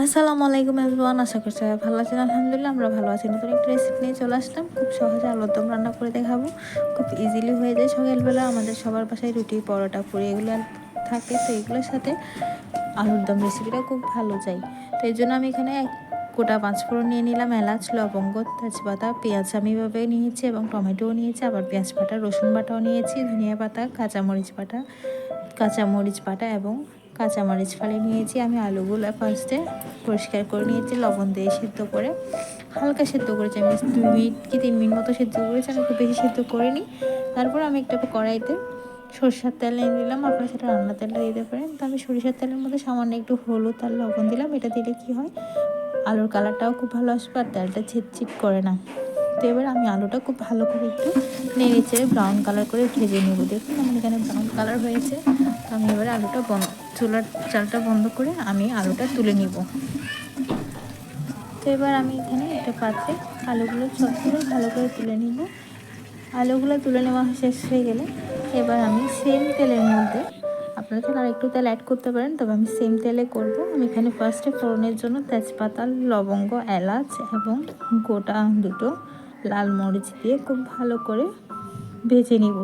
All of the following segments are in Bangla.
আসসালামু আলাইকুম এভরিওয়ান, আশা করছি সবাই ভালো আছেন। আলহামদুলিল্লাহ আমরা ভালো আছি। নতুন একটা রেসিপি নিয়ে চলে আসলাম। খুব সহজে আলুর দম রান্না করে দেখাবো। খুব ইজিলি হয়ে যায় সকালবেলা আমাদের সবার বাসায় রুটি, পরোটা, পুরি এগুলো থাকে। তো এগুলোর সাথে আলুর দম রেসিপিটা খুব ভালো যায়। তো এই জন্য আমি এখানে এক গোটা পাঁচফোড়ন নিয়ে নিলাম, এলাচ, লবঙ্গ, তেজপাতা, পেঁয়াজ আমি এভাবে নিয়েছি এবং টমেটোও নিয়েছি। আবার পেঁয়াজ বাটা, রসুন বাটাও নিয়েছি, ধনিয়া পাতা, কাঁচামরিচ বাটা কাঁচামরিচ বাটা এবং কাঁচামরিচ ফালি নিয়েছি। আমি আলুগুলো ফার্স্টে পরিষ্কার করে নিয়েছি, লবণ দিয়ে সেদ্ধ করে। হালকা সেদ্ধ করেছি আমি, দুই মিনিট কি তিন মিনিট মতো সেদ্ধ করেছি, আমি খুব বেশি সেদ্ধ করিনি। তারপর আমি একটা কড়াইতে সরষার তেল নিয়ে দিলাম আপনারা সেটা রান্না তেলটা দিতে পারেন। তো আমি সরিষার তেলের মধ্যে সামান্য একটু হলুদ আর লবণ দিলাম, এটা দিলে কি হয়? আলুর কালারটাও খুব ভালো আসবে আর তেলটা ছিটছিট করে না। তো এবার আমি আলুটা খুব ভালো করে একটু নেড়ে চেড়ে ব্রাউন কালার করে ভেজে নেব। দেখুন আমার এখানে ব্রাউন কালার হয়েছে। আমি এবার আলুটা বন্ধ চুলার চালটা বন্ধ করে আমি আলুটা তুলে নিব। তো এবার আমি এখানে একটা পাত্রে আলুগুলো করে ভালো করে তুলে নিব। আলুগুলো তুলে নেওয়া শেষ হয়ে গেলে এবার আমি সেম তেলের মধ্যে আপনারা চাইলে আর একটু তেল অ্যাড করতে পারেন, তবে আমি সেম তেলে করব। আমি এখানে ফার্স্টে ফোড়নের জন্য তেজপাতা, লবঙ্গ, এলাচ এবং গোটা দুটো লাল মরিচ দিয়ে খুব ভালো করে ভেজে নিব।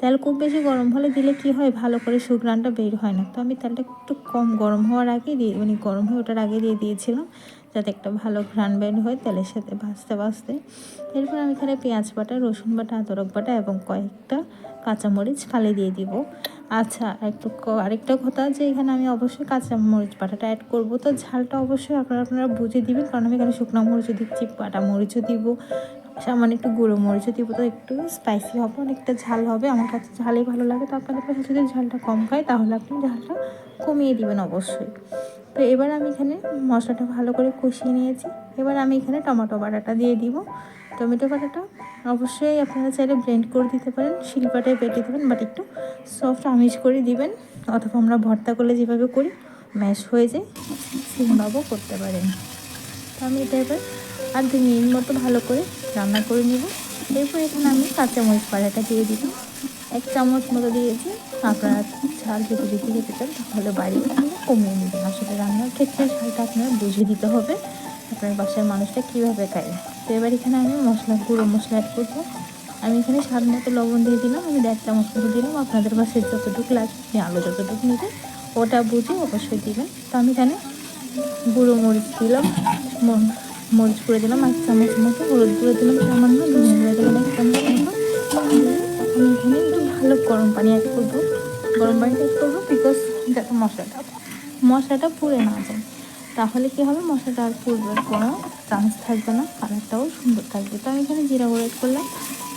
তেল খুব বেশি গরম হলে দিলে কি হয়? ভালো করে সুগ্রানটা বের হয় না। তো আমি তেলটা একটু কম গরম হওয়ার আগে দিয়ে মানে গরম হয়ে ওটার আগে দিয়ে দিয়েছিলাম যাতে একটা ভালো ঘ্রাণ বের হয় তেলের সাথে ভাজতে ভাজতে। এরপর আমি এখানে পেঁয়াজ বাটা, রসুন বাটা, আদরক বাটা এবং কয়েকটা কাঁচামরিচ ফালি দিয়ে দিব। আচ্ছা একটু আরেকটা কথা যে এখানে আমি অবশ্যই কাঁচামরিচ বাটাটা অ্যাড করব। তো ঝালটা অবশ্যই আপনারা আপনারা বুঝে দিবেন। কারণ আমি এখানে শুকনো মরিচও দিচ্ছি, বাটা মরিচও দিব সামান্য একটু গুঁড়ো মরিচও দিব তো একটু স্পাইসি হবে, অনেকটা ঝাল হবে। আমার কাছে ঝালই ভালো লাগে, তো আপনাদের কাছে যদি ঝালটা কম খায় তাহলে আপনি ঝালটা কমিয়ে দিবেন অবশ্যই। তো এবার আমি এখানে মশলাটা ভালো করে কষিয়ে নিয়েছি। এবার আমি এখানে টমেটো বাটাটা দিয়ে দিব। টমেটো বাটাটা অবশ্যই আপনারা চাইলে ব্লেন্ড করে দিতে পারেন শিলপাটায় বেটে দেবেন বাট একটু সফট আমিষ করে দিবেন, অথবা আমরা ভর্তা করলে যেভাবে করি ম্যাশ হয়ে যায়, সেভাবেও করতে পারেন। তো আমি এটা এবার আর দু মিনিট মতো ভালো করে রান্না করে নেব। এরপর এখানে আমি কাঁচামরিচ পাড়াটা দিয়ে দিলাম। এক চামচ মতো দিয়েছি। আপনারা ঝাল যদি বেশি খেতে চান তাহলে বাড়িয়ে তাহলে কমিয়ে নেবেন আসলে রান্নার ক্ষেত্রে ঝালটা আপনার বুঝে দিতে হবে। আপনার বাসার মানুষটা কীভাবে খায়। তো এবার এখানে আমি মশলা, গুঁড়ো মশলা অ্যাড করব। আমি এখানে স্বাদ মতো লবণ দিয়ে দিলাম। আমি দেড় চামচ মতো দিলাম। আপনাদের বাসায় যতটুকু লাগবে আলু যতটুকু নেবেন ওটা বুঝে অবশ্যই দিবেন। তো আমি এখানে গুঁড়ো মরিচ দিলাম। মরিচ করে দিলাম, এক চামচ মতো হলুদ করে দিলাম সামান্য গুঁড়ো দিলাম এক চামচ মতো। এখানে একটু ভালো গরম পানি অ্যাড করব। গরম পানিটা অ্যাড করব বিকজ যাতে মশলাটা মশলাটা পুড়ে না যায়। তাহলে কী হবে? মশলাটা আর পুড়বার কোনো চান্স থাকবে না, কালারটাও সুন্দর থাকবে। তো আমি এখানে জিরা গুঁড়ো অ্যাড করলাম।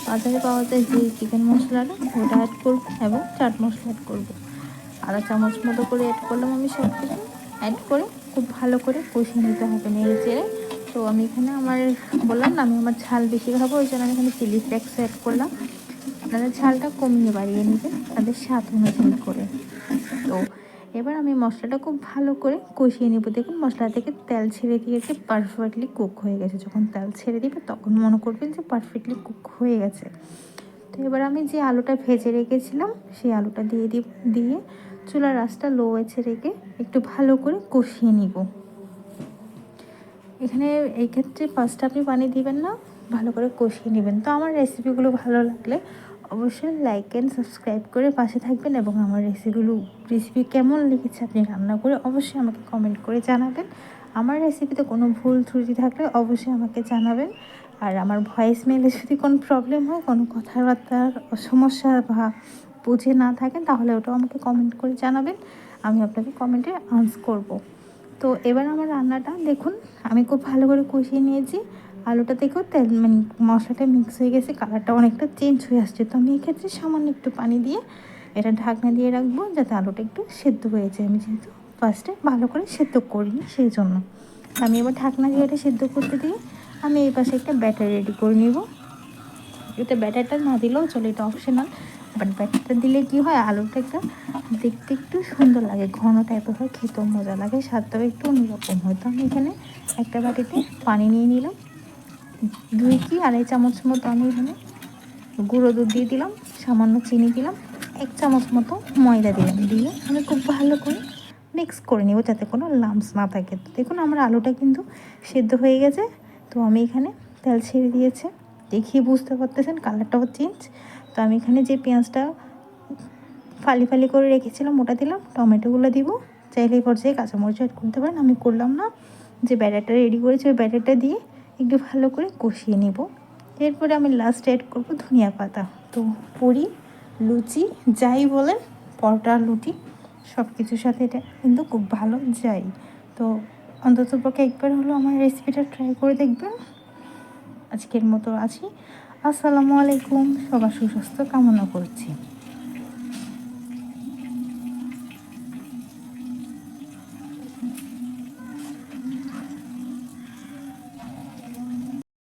বাজারে পাওয়া যায় যে চিকেন মশলাটা, ওটা অ্যাড করব এবং চাট মশলা অ্যাড করব। আধা চামচ মতো করে অ্যাড করলাম আমি সব কিছু অ্যাড করে খুব ভালো করে কষিয়ে নিতে হবে নেড়ে চেড়ে। তো আমি এখানে আমার, বললাম না, আমি আমার ঝাল বেশি খাব, ওই জন্য আমি এখানে চিলি ফ্লেক্স অ্যাড করলাম। আপনারা ঝালটা কমিয়ে বাড়িয়ে নেবেন, তাদের স্বাদ অনুযায়ী করে। তো এবার আমি মশলাটা খুব ভালো করে কষিয়ে নেব। দেখুন, মশলা থেকে তেল ছেড়ে দিয়েছে পারফেক্টলি কুক হয়ে গেছে। যখন তেল ছেড়ে দিবে, তখন মনে করবেন যে পারফেক্টলি কুক হয়ে গেছে। তো এবার আমি যে আলুটা ভেজে রেখেছিলাম, সেই আলুটা দিয়ে দিয়ে চুলার রাসটা লো আছে রেখে একটু ভালো করে কষিয়ে নিব। এখানে এই ক্ষেত্রে ফার্স্ট আপনি পানি দিবেন না, ভালো করে কষিয়ে নেবেন। তো আমার রেসিপিগুলো ভালো লাগলে অবশ্যই লাইক অ্যান্ড সাবস্ক্রাইব করে পাশে থাকবেন এবং আমার রেসিপিগুলো রেসিপি কেমন লেগেছে আপনি রান্না করে অবশ্যই আমাকে কমেন্ট করে জানাবেন। আমার রেসিপিতে কোনো ভুল ত্রুটি থাকলে অবশ্যই আমাকে জানাবেন। আর আমার ভয়েস মেলে যদি কোনো প্রবলেম হয়, কোনো কথাবার্তার সমস্যা বা বুঝে না থাকেন, তাহলে ওটাও আমাকে কমেন্ট করে জানাবেন। আমি আপনাকে কমেন্টে আনস করব। তো এবার আমার রান্নাটা, দেখুন, আমি খুব ভালো করে কষিয়ে নিয়েছি। আলুটা থেকেও তেল মানে মশলাটা মিক্স হয়ে গেছে কালারটা অনেকটা চেঞ্জ হয়ে আসছে। তো আমি এক্ষেত্রে সামান্য একটু পানি দিয়ে এটা ঢাকনা দিয়ে রাখব, যাতে আলুটা একটু সেদ্ধ হয়ে যায়। আমি যেহেতু ফার্স্টে ভালো করে সেদ্ধ করিনি, সেই জন্য। আমি এবার ঢাকনা দিয়ে এটা সেদ্ধ করতে দিয়ে আমি এই পাশে একটা ব্যাটার রেডি করে নিব। এটা ব্যাটারটা না দিলেও চলে, এটা অপশনাল বাট ব্যাটারটা দিলে কি হয়, আলুটা একটা দেখতে একটু সুন্দর লাগে, ঘন টাইপের হয়, খেতেও মজা লাগে, স্বাদটাও একটু অন্যরকম হয়। তো আমি এখানে একটা বাটিতে পানি নিয়ে নিলাম, দুই কি আড়াই চামচ মতো আমি এখানে গুঁড়ো দুধ দিয়ে দিলাম, সামান্য চিনি দিলাম, এক চামচ মতো ময়দা দিলাম, দিয়ে আমি খুব ভালো করে মিক্স করে নিব যাতে কোনো লামস না থাকে। তো দেখুন আমার আলুটা কিন্তু সেদ্ধ হয়ে গেছে, তো আমি এখানে তেল ছেড়ে দিয়েছে। দেখিয়ে বুঝতে পারতেছেন কালারটাও চেঞ্জ তো আমি এখানে যে পেঁয়াজটা ফালি ফালি করে রেখেছিলাম, ওটা দিলাম, টমেটোগুলো দিব। চাইলে এই পর্যায়ে কাঁচামরিচ অ্যাড করতে পারেন, আমি করলাম না। যে ব্যাটারটা রেডি করেছি, ওই ব্যাটারটা দিয়ে একটু ভালো করে কষিয়ে নিব। এরপরে আমি লাস্ট অ্যাড করব ধনিয়া পাতা। তো পুরি, লুচি, যাই বলেন, পরোটা, লুচি সব কিছুর সাথে এটা কিন্তু খুব ভালো যায়। তো অন্তত পক্ষে একবার হলো আমার রেসিপিটা ট্রাই করে দেখবেন। আজকের মতো আছি। আসসালামু আলাইকুম, সবার সুস্বাস্থ্য কামনা করছি।